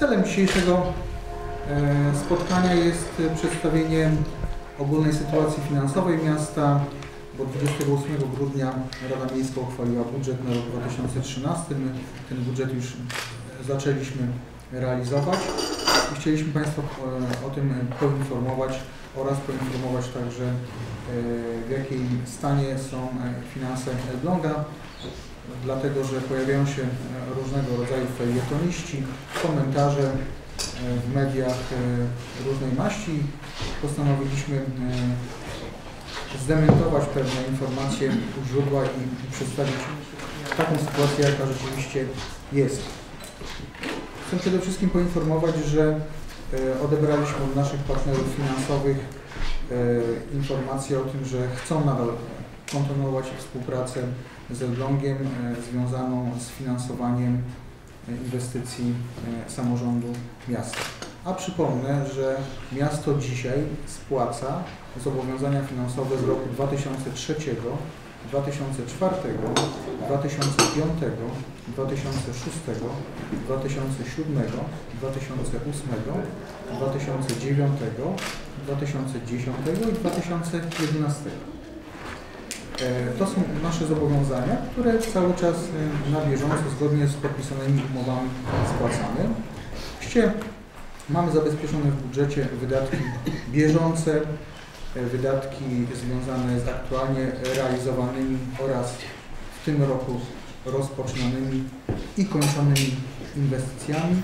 Celem dzisiejszego e, spotkania jest przedstawienie ogólnej sytuacji finansowej miasta, bo 28 grudnia Rada Miejska uchwaliła budżet na rok 2013. My ten budżet już zaczęliśmy realizować i chcieliśmy Państwa e, o tym poinformować oraz poinformować także e, w jakim stanie są e, finanse Elbląga, dlatego że pojawiają się różnego rodzaju felietoniści, komentarze w mediach różnej maści. Postanowiliśmy zdementować pewne informacje u źródła i, przedstawić taką sytuację, jaka rzeczywiście jest. Chcę przede wszystkim poinformować, że e, odebraliśmy od naszych partnerów finansowych e, informację o tym, że chcą nadal kontynuować współpracę z Elblągiem e, związaną z finansowaniem inwestycji samorządu miasta. A przypomnę, że miasto dzisiaj spłaca zobowiązania finansowe z roku 2003, 2004, 2005, 2006, 2007, 2008, 2009, 2010 i 2011. To są nasze zobowiązania, które cały czas e, na bieżąco, zgodnie z podpisanymi umowami spłacamy. Oczywiście mamy zabezpieczone w budżecie wydatki bieżące, e, wydatki związane z aktualnie realizowanymi oraz w tym roku rozpoczynanymi i kończonymi inwestycjami.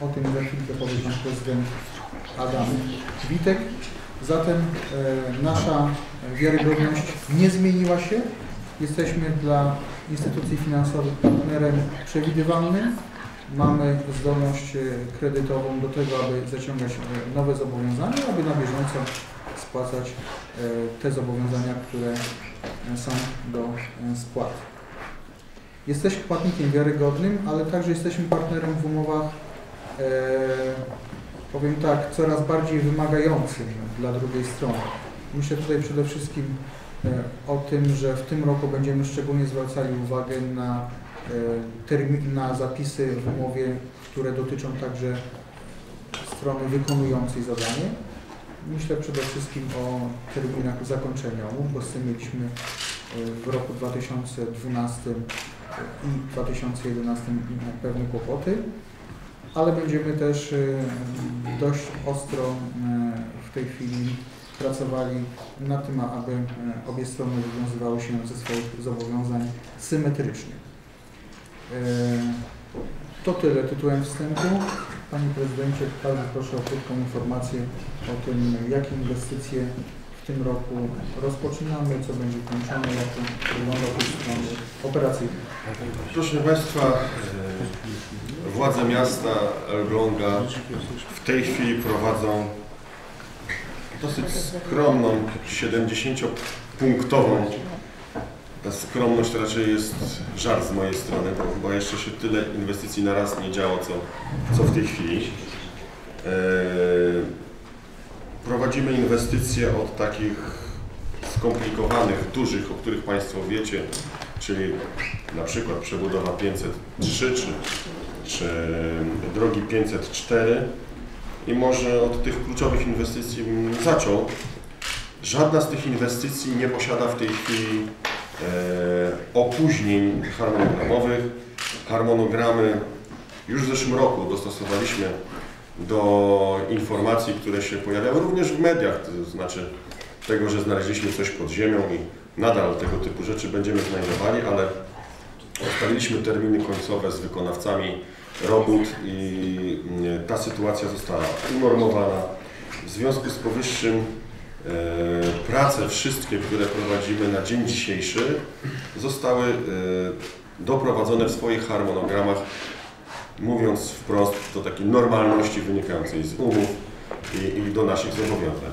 O tym za chwilkę powie Pan Prezydent Adam Witek. Zatem e, nasza wiarygodność nie zmieniła się. Jesteśmy dla instytucji finansowych partnerem przewidywalnym. Mamy zdolność e, kredytową do tego, aby zaciągać e, nowe zobowiązania, aby na bieżąco spłacać te zobowiązania, które są do spłaty. Jesteśmy płatnikiem wiarygodnym, ale także jesteśmy partnerem w umowach, powiem tak, coraz bardziej wymagającym dla drugiej strony. Myślę tutaj przede wszystkim e, o tym, że w tym roku będziemy szczególnie zwracali uwagę na, e, na zapisy w umowie, które dotyczą także strony wykonującej zadanie. Myślę przede wszystkim o terminach zakończenia umów, bo z tym mieliśmy e, w roku 2012 i 2011 pewne kłopoty, ale będziemy też y, dość ostro y, w tej chwili pracowali na tym, aby y, obie strony wywiązywały się ze swoich zobowiązań symetrycznie. To tyle tytułem wstępu. Panie Prezydencie, bardzo proszę o krótką informację o tym, jakie inwestycje tym roku rozpoczynamy, co będzie kończone, jak to wygląda od strony. Proszę Państwa, władze miasta Elbląga w tej chwili prowadzą dosyć skromną, 70-punktową ta skromność raczej jest żart z mojej strony, bo, bo jeszcze się tyle inwestycji na raz nie działo, co, co w tej chwili. Eee, Prowadzimy inwestycje od takich skomplikowanych, dużych, o których Państwo wiecie, czyli na przykład przebudowa 503 czy, czy drogi 504 i może od tych kluczowych inwestycji zaczął. Żadna z tych inwestycji nie posiada w tej chwili e, opóźnień harmonogramowych. Harmonogramy już w zeszłym roku dostosowaliśmy do informacji, które się pojawiały również w mediach, to znaczy tego, że znaleźliśmy coś pod ziemią i nadal tego typu rzeczy będziemy znajdowali, ale ustaliliśmy terminy końcowe z wykonawcami robót i mm, ta sytuacja została unormowana. W związku z powyższym e, prace wszystkie, które prowadzimy na dzień dzisiejszy zostały e, doprowadzone w swoich harmonogramach mówiąc wprost, do takiej normalności wynikającej z umów i, i do naszych zobowiązań.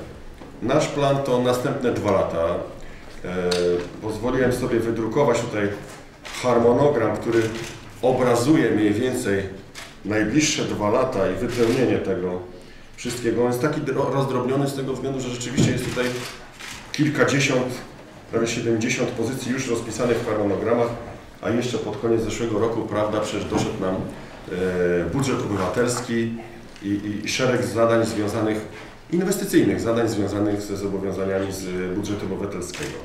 Nasz plan to następne dwa lata. E, pozwoliłem sobie wydrukować tutaj harmonogram, który obrazuje mniej więcej najbliższe dwa lata i wypełnienie tego wszystkiego. On jest taki rozdrobniony z tego względu, że rzeczywiście jest tutaj kilkadziesiąt, prawie 70 pozycji już rozpisanych w harmonogramach, a jeszcze pod koniec zeszłego roku, prawda, przecież doszedł nam e, budżet obywatelski i, i, i szereg zadań związanych, inwestycyjnych zadań związanych ze zobowiązaniami z budżetu obywatelskiego.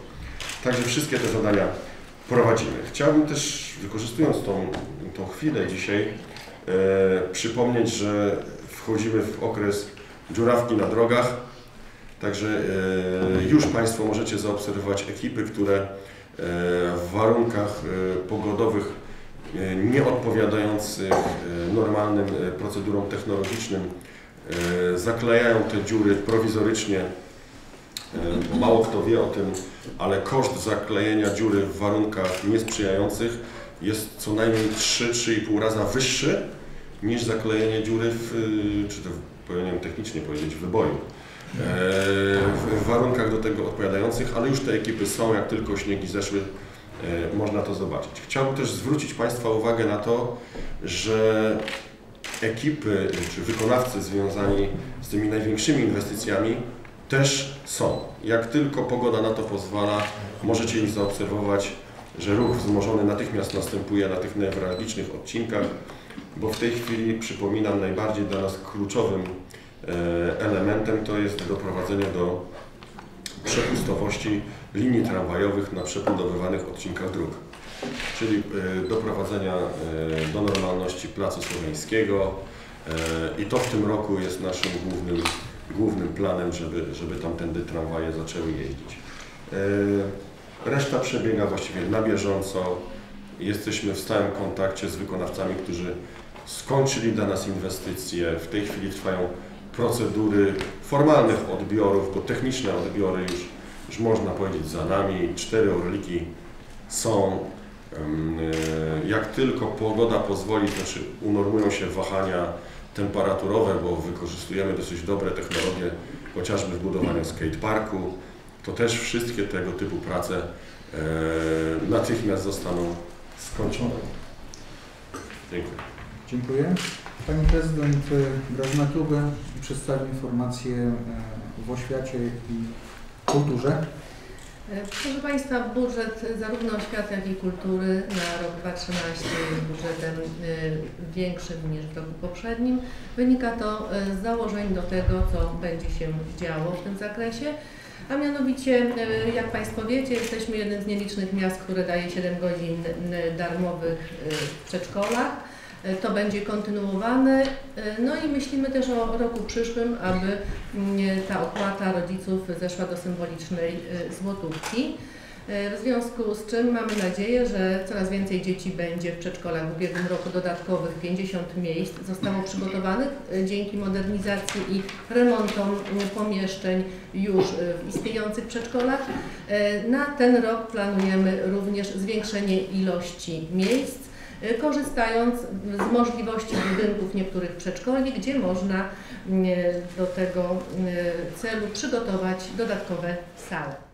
Także wszystkie te zadania prowadzimy. Chciałbym też, wykorzystując tą, tą chwilę dzisiaj, e, przypomnieć, że wchodzimy w okres dziurawki na drogach, także e, już Państwo możecie zaobserwować ekipy, które e, w warunkach e, pogodowych e, nie odpowiadających e, normalnym procedurom technologicznym zaklejają te dziury prowizorycznie. E, Mało kto wie o tym, ale koszt zaklejenia dziury w warunkach niesprzyjających jest co najmniej 3-3,5 raza wyższy niż zaklejenie dziury w, y, czy to powinienem technicznie powiedzieć, w wyboju. E, W warunkach do tego odpowiadających, ale już te ekipy są, jak tylko śniegi zeszły, e, można to zobaczyć. Chciałbym też zwrócić Państwa uwagę na to, że ekipy czy wykonawcy związani z tymi największymi inwestycjami też są. Jak tylko pogoda na to pozwala, możecie ich zaobserwować, że ruch wzmożony natychmiast następuje na tych newralgicznych odcinkach, bo w tej chwili, przypominam, najbardziej dla nas kluczowym e, elementem to jest doprowadzenie do przepustowości linii tramwajowych na przebudowywanych odcinkach dróg, czyli e, doprowadzenia e, do normalności Placu Słowiańskiego e, i to w tym roku jest naszym głównym, głównym planem, żeby, żeby tamtędy tramwaje zaczęły jeździć. Reszta przebiega właściwie na bieżąco. Jesteśmy w stałym kontakcie z wykonawcami, którzy skończyli dla nas inwestycje. W tej chwili trwają procedury formalnych odbiorów, bo techniczne odbiory już, już można powiedzieć za nami. Cztery orliki są. E, Jak tylko pogoda pozwoli, znaczy unormują się wahania temperaturowe, bo wykorzystujemy dosyć dobre technologie, chociażby w budowaniu skateparku, to też wszystkie tego typu prace e, natychmiast zostaną skończone. Dziękuję. Dziękuję. Pani Prezydent e, Grażyna Klubę przedstawi informacje e, w oświacie i kulturze. E, Proszę Państwa, budżet zarówno oświaty, jak i kultury na rok 2013 jest budżetem e, większym niż w roku poprzednim. Wynika to e, z założeń do tego, co będzie się działo w tym zakresie. A mianowicie, jak Państwo wiecie, jesteśmy jednym z nielicznych miast, które daje 7 godzin darmowych w przedszkolach. E, To będzie kontynuowane. E, No i myślimy też o roku przyszłym, aby mm, ta opłata rodziców zeszła do symbolicznej e, złotówki. E, W związku z czym mamy nadzieję, że coraz więcej dzieci będzie w przedszkolach. W ubiegłym roku dodatkowych 50 miejsc zostało przygotowanych e, dzięki modernizacji i remontom e, pomieszczeń już e, w istniejących przedszkolach. E, Na ten rok planujemy również zwiększenie ilości miejsc e, korzystając z możliwości budynków niektórych przedszkoli, gdzie można mm, do tego mm, celu przygotować dodatkowe sale.